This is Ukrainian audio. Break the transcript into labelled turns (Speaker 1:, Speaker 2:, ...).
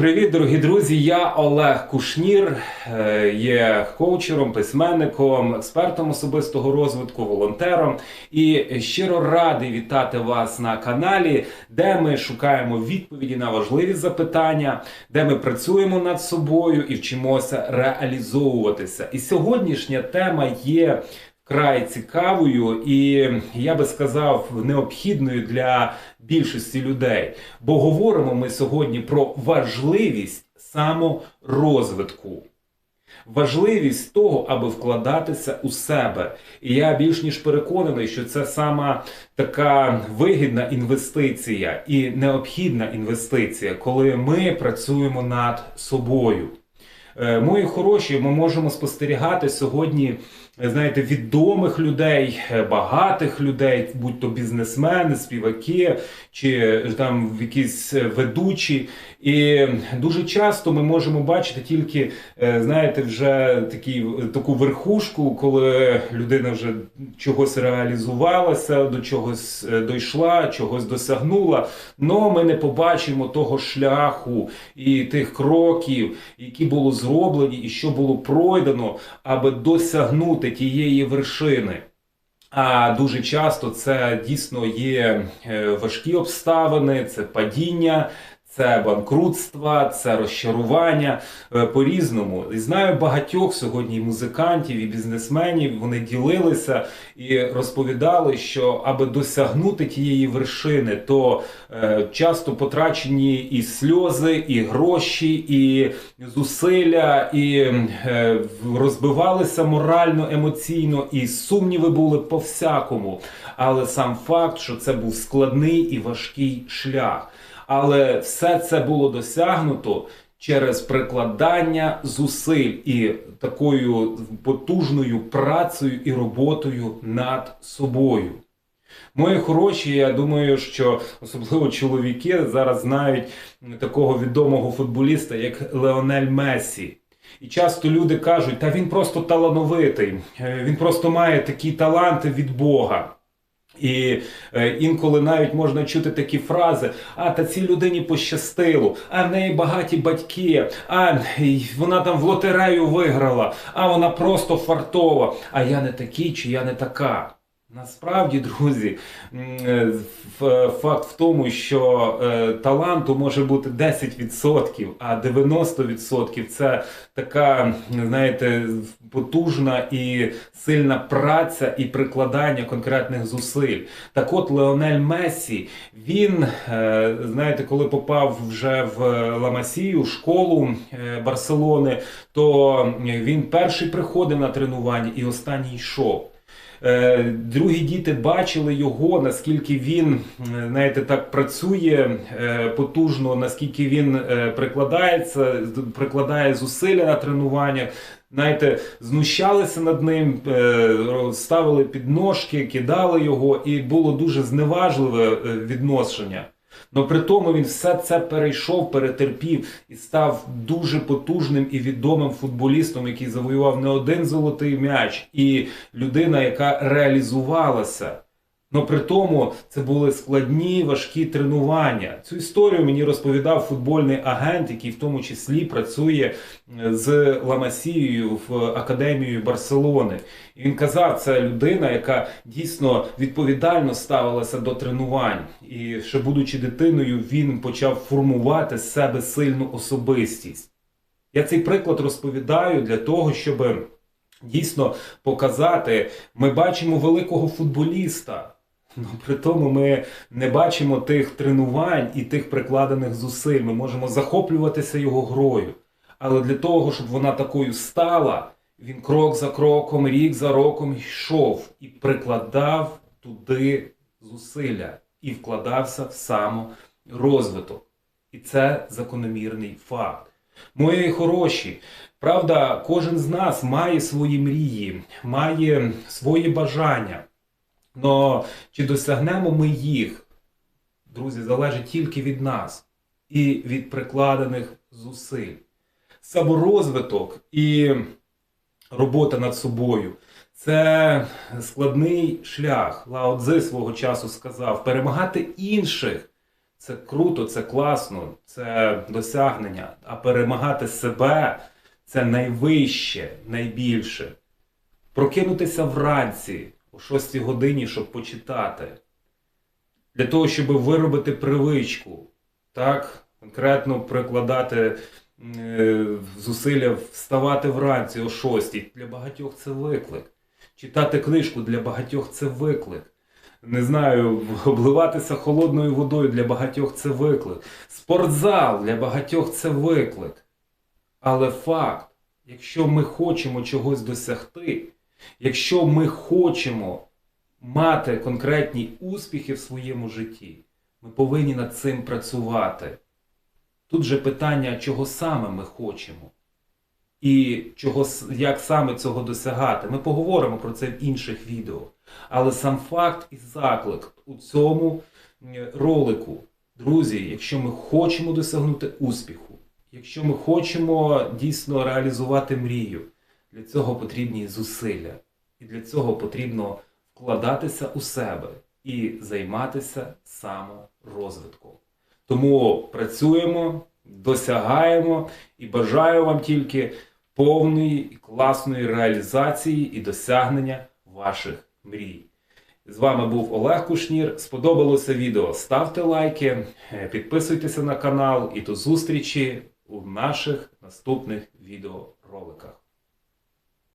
Speaker 1: привіт, дорогі друзі! Я Олег Кушнір, е, є коучером, письменником, експертом особистого розвитку, волонтером. І щиро радий вітати вас на каналі, де ми шукаємо відповіді на важливі запитання, де ми працюємо над собою і вчимося реалізовуватися. І сьогоднішня тема є. Вкрай цікавою і я би сказав необхідною для більшості людей. Бо говоримо ми сьогодні про важливість саморозвитку. Важливість того, аби вкладатися у себе. І я більш ніж переконаний, що це сама така вигідна інвестиція і необхідна інвестиція, коли ми працюємо над собою. Е, Мої хороші, ми можемо спостерігати сьогодні, е, знаєте, відомих людей, е, багатих людей, будь то бізнесмени, співаки чи там якісь ведучі. І дуже часто ми можемо бачити тільки, знаєте, вже такі, таку верхушку, коли людина вже чогось реалізувалася, до чогось дійшла, чогось досягнула. Но ми не побачимо того шляху і тих кроків, які були зроблені, і що було пройдено, аби досягнути тієї вершини. А дуже часто це дійсно є е, важкі обставини, це падіння, це банкрутства, це розчарування е, по-різному. І знаю багатьох сьогодні і музикантів, і бізнесменів. Вони ділилися і розповідали, що аби досягнути тієї вершини, то е, часто потрачені і сльози, і гроші, і зусилля, і е, розбивалися морально, емоційно, і сумніви були по всякому. Але сам факт, що це був складний і важкий шлях. Але все це було досягнуто через прикладання зусиль і такою потужною працею і роботою над собою. Мої хороші, я думаю, що особливо чоловіки зараз знають такого відомого футболіста, як Леонель Мессі. І часто люди кажуть, та він просто талановитий, е, він просто має такі таланти від Бога. І е, інколи навіть можна чути такі фрази: а та цій людині пощастило, а в неї багаті батьки, а вона там в лотерею виграла, а вона просто фартова, а я не такий чи я не така. Насправді, друзі, е, ф- факт в тому, що е, таланту може бути 10%, а 90% це така, знаєте, потужна і сильна праця і прикладання конкретних зусиль. Так от Леонель Мессі, він, е, знаєте, коли попав вже в Ламасію, школу е, Барселони, то він перший приходив на тренування і останній йшов. Е, Другі діти бачили його, наскільки він, е, знаєте, так працює е, потужно, наскільки він прикладається, прикладає зусилля на тренуваннях. Знаєте, знущалися над ним, ставили підножки, кидали його, і було дуже зневажливе відношення. Но при тому він все це перейшов, перетерпів і став дуже потужним і відомим футболістом, який завоював не один золотий м'яч, і людина, яка реалізувалася. Но при тому це були складні, важкі тренування. Цю історію мені розповідав футбольний агент, який в тому числі працює е, з Ламасією в академією Барселони. І він казав, це людина, яка дійсно відповідально ставилася до тренувань. І ще будучи дитиною, він почав формувати з себе сильну особистість. Я цей приклад розповідаю для того, щоб дійсно показати, ми бачимо великого футболіста. Ну, при тому ми не бачимо тих тренувань і тих прикладених зусиль. Ми можемо захоплюватися його грою. Але для того, щоб вона такою стала, він крок за кроком, рік за роком йшов і прикладав туди зусилля і вкладався в саморозвиток. І це закономірний факт. Мої хороші, правда, кожен з нас має свої мрії, має свої бажання. Но чи досягнемо ми їх, друзі, залежить тільки від нас і від прикладених зусиль. Саморозвиток і робота над собою це складний шлях. Лао Цзи свого часу сказав: перемагати інших Це круто, це класно, це досягнення. А перемагати себе це найвище, найбільше. Прокинутися вранці о 6 годині, щоб почитати. Для того, щоб виробити привичку, так, конкретно прикладати е, зусилля вставати вранці о 6. Для багатьох це виклик. Читати книжку для багатьох це виклик. Не знаю, обливатися холодною водою для багатьох це виклик. Спортзал для багатьох це виклик. Але факт, якщо ми хочемо чогось досягти, якщо ми хочемо мати конкретні успіхи в своєму житті, ми повинні над цим працювати. Тут же питання, чого саме ми хочемо. І чого, як саме цього досягати. Ми поговоримо про це в інших відео. Але сам факт і заклик у цьому ролику, друзі, якщо ми хочемо досягнути успіху, якщо ми хочемо дійсно реалізувати мрію, для цього потрібні зусилля. І для цього потрібно вкладатися у себе і займатися саморозвитком. Тому працюємо, досягаємо і бажаю вам тільки повної і класної реалізації і досягнення ваших мрій. З вами був Олег Кушнір. Сподобалося відео? Ставте лайки, підписуйтеся на канал і до зустрічі у наших наступних відеороликах.